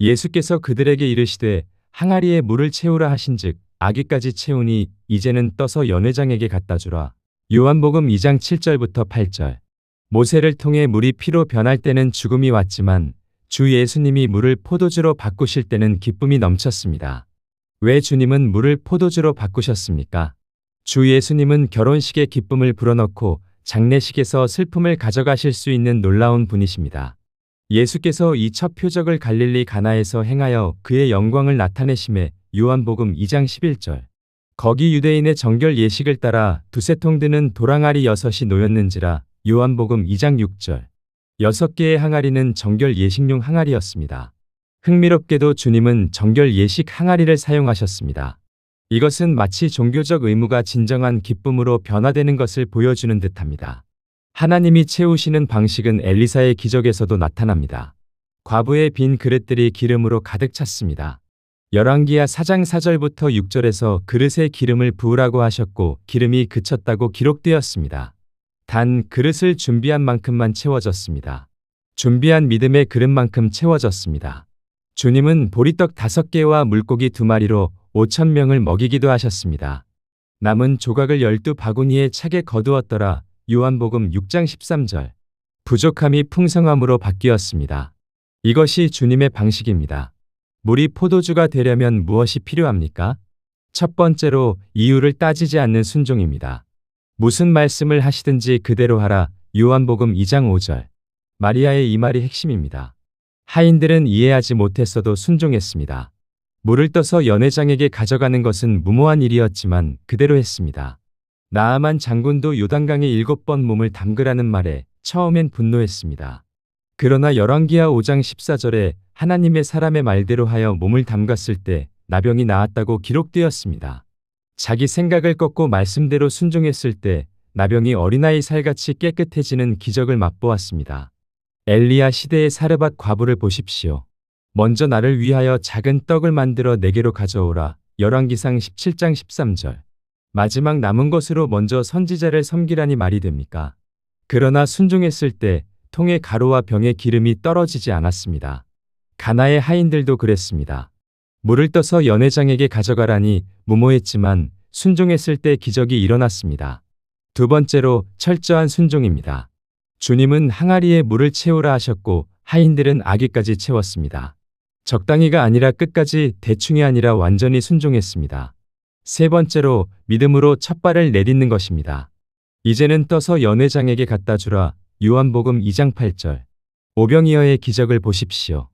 예수께서 그들에게 이르시되 항아리에 물을 채우라 하신즉 아기까지 채우니 이제는 떠서 연회장에게 갖다 주라. 요한복음 2장 7절부터 8절. 모세를 통해 물이 피로 변할 때는 죽음이 왔지만 주 예수님이 물을 포도주로 바꾸실 때는 기쁨이 넘쳤습니다. 왜 주님은 물을 포도주로 바꾸셨습니까? 주 예수님은 결혼식에 기쁨을 불어넣고 장례식에서 슬픔을 가져가실 수 있는 놀라운 분이십니다. 예수께서 이 첫 표적을 갈릴리 가나에서 행하여 그의 영광을 나타내심에 요한복음 2장 11절. 거기 유대인의 정결 예식을 따라 두세 통 드는 도랑아리 여섯이 놓였는지라 요한복음 2장 6절. 여섯 개의 항아리는 정결 예식용 항아리였습니다. 흥미롭게도 주님은 정결 예식 항아리를 사용하셨습니다. 이것은 마치 종교적 의무가 진정한 기쁨으로 변화되는 것을 보여주는 듯합니다. 하나님이 채우시는 방식은 엘리사의 기적에서도 나타납니다. 과부의 빈 그릇들이 기름으로 가득 찼습니다. 열왕기야 4장 4절부터 6절에서 그릇에 기름을 부으라고 하셨고 기름이 그쳤다고 기록되었습니다. 단 그릇을 준비한 만큼만 채워졌습니다. 준비한 믿음의 그릇만큼 채워졌습니다. 주님은 보리떡 다섯 개와 물고기 두 마리로 5천 명을 먹이기도 하셨습니다. 남은 조각을 열두 바구니에 차게 거두었더라 요한복음 6장 13절. 부족함이 풍성함으로 바뀌었습니다. 이것이 주님의 방식입니다. 물이 포도주가 되려면 무엇이 필요합니까? 첫 번째로 이유를 따지지 않는 순종입니다. 무슨 말씀을 하시든지 그대로 하라. 요한복음 2장 5절. 마리아의 이 말이 핵심입니다. 하인들은 이해하지 못했어도 순종했습니다. 물을 떠서 연회장에게 가져가는 것은 무모한 일이었지만 그대로 했습니다. 나아만 장군도 요단강에 일곱 번 몸을 담그라는 말에 처음엔 분노했습니다. 그러나 열왕기하 5장 14절에 하나님의 사람의 말대로 하여 몸을 담갔을 때 나병이 나았다고 기록되었습니다. 자기 생각을 꺾고 말씀대로 순종했을 때 나병이 어린아이 살같이 깨끗해지는 기적을 맛보았습니다. 엘리야 시대의 사르밧 과부를 보십시오. 먼저 나를 위하여 작은 떡을 만들어 내게로 가져오라. 열왕기상 17장 13절. 마지막 남은 것으로 먼저 선지자를 섬기라니 말이 됩니까? 그러나 순종했을 때 통의 가루와 병의 기름이 떨어지지 않았습니다. 가나의 하인들도 그랬습니다. 물을 떠서 연회장에게 가져가라니 무모했지만 순종했을 때 기적이 일어났습니다. 두 번째로 철저한 순종입니다. 주님은 항아리에 물을 채우라 하셨고 하인들은 아기까지 채웠습니다. 적당히가 아니라 끝까지 대충이 아니라 완전히 순종했습니다. 세 번째로 믿음으로 첫 발을 내딛는 것입니다. 이제는 떠서 연회장에게 갖다 주라. 요한복음 2장 8절. 오병이어의 기적을 보십시오.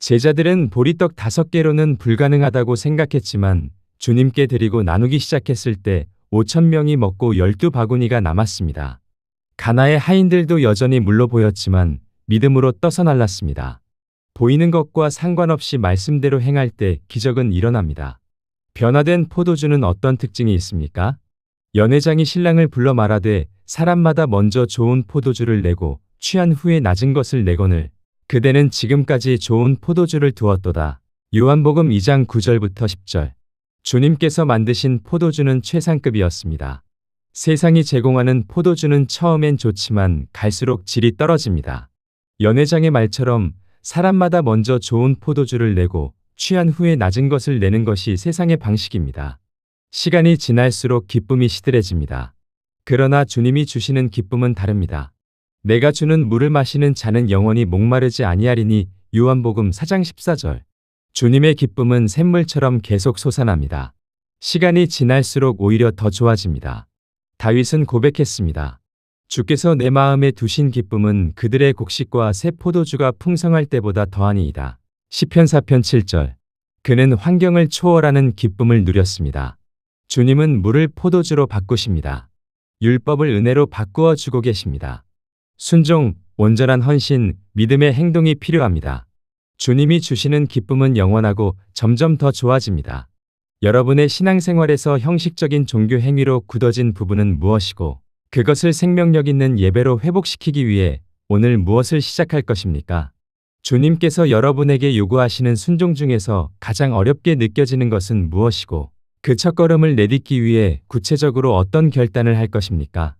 제자들은 보리떡 다섯 개로는 불가능하다고 생각했지만 주님께 드리고 나누기 시작했을 때 5천 명이 먹고 열두 바구니가 남았습니다. 가나의 하인들도 여전히 물로 보였지만 믿음으로 떠서 날랐습니다. 보이는 것과 상관없이 말씀대로 행할 때 기적은 일어납니다. 변화된 포도주는 어떤 특징이 있습니까? 연회장이 신랑을 불러 말하되 사람마다 먼저 좋은 포도주를 내고 취한 후에 낮은 것을 내거늘 그대는 지금까지 좋은 포도주를 두었도다. 요한복음 2장 9절부터 10절. 주님께서 만드신 포도주는 최상급이었습니다. 세상이 제공하는 포도주는 처음엔 좋지만 갈수록 질이 떨어집니다. 연회장의 말처럼 사람마다 먼저 좋은 포도주를 내고 취한 후에 낮은 것을 내는 것이 세상의 방식입니다. 시간이 지날수록 기쁨이 시들해집니다. 그러나 주님이 주시는 기쁨은 다릅니다. 내가 주는 물을 마시는 자는 영원히 목마르지 아니하리니 요한복음 4장 14절. 주님의 기쁨은 샘물처럼 계속 솟아납니다. 시간이 지날수록 오히려 더 좋아집니다. 다윗은 고백했습니다. 주께서 내 마음에 두신 기쁨은 그들의 곡식과 새 포도주가 풍성할 때보다 더하니이다. 시편 4편 7절. 그는 환경을 초월하는 기쁨을 누렸습니다. 주님은 물을 포도주로 바꾸십니다. 율법을 은혜로 바꾸어 주고 계십니다. 순종, 온전한 헌신, 믿음의 행동이 필요합니다. 주님이 주시는 기쁨은 영원하고 점점 더 좋아집니다. 여러분의 신앙생활에서 형식적인 종교 행위로 굳어진 부분은 무엇이고 그것을 생명력 있는 예배로 회복시키기 위해 오늘 무엇을 시작할 것입니까? 주님께서 여러분에게 요구하시는 순종 중에서 가장 어렵게 느껴지는 것은 무엇이고 그 첫걸음을 내딛기 위해 구체적으로 어떤 결단을 할 것입니까?